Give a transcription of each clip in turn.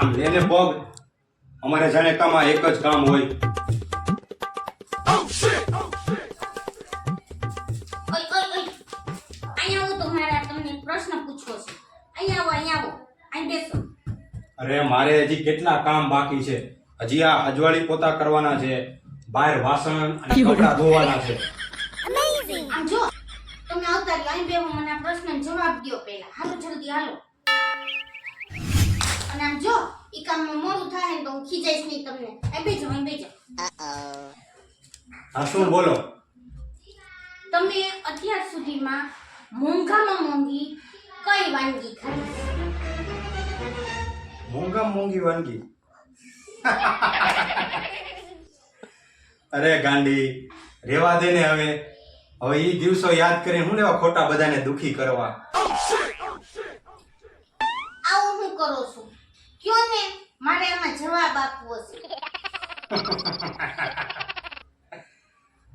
લેને પગ અમારે જાણે કામાં એક જ કામ હોય. અરે મારે હજી કેટલા કામ બાકી છે? હજી આ અજવાળી પોતા કરવાના છે બહાર વાસણ અને કપડા ધોવાના છે. આમ જો તમે આવતા લાઈન બે બેહો મને પ્રશ્ન જવાબ દો પહેલા. હાલો જલ્દી હાલો. અને આમ જો ઈ કામમાં મોડું થાય ને તો હું ખીજાઈશ નહીં તમને. એ બેજો અહીં બેજો. હા શું બોલો? તમે અત્યાર સુધીમાં મોંઘામાં મોંઘી કઈ વાનગી ખાધી? મોંઘા મોંઘી વાનગી? અરે ગાંડી રેવા દે ને હવે. હવે એ દિવસો યાદ કરીને હું લેવા ખોટા બધાને દુખી કરવા? આવું હું કરો છું? કયો ને મારે આમાં જવાબ આપવો છે.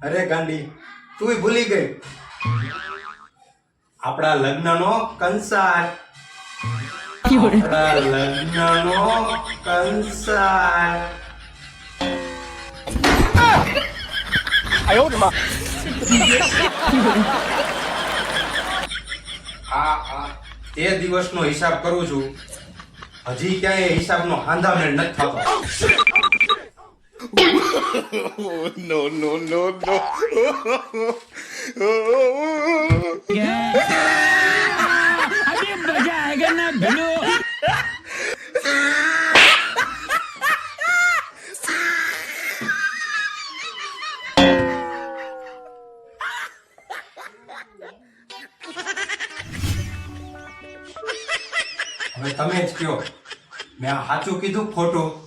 અરે ગાંડી, તુંય ભૂલી ગઈ. આપણા લગ્નનો કંસાર. આપણા લગ્નનો કંસાર. આ આ તે દિવસનો હિસાબ કરું છું. હજી ક્યાંય હિસાબનો હાંધામેળ નથી થતો. નો નો નો નો મજા આગળ ના ભીડો હવે તમે જ કયો મેં સાચું કીધું ખોટું?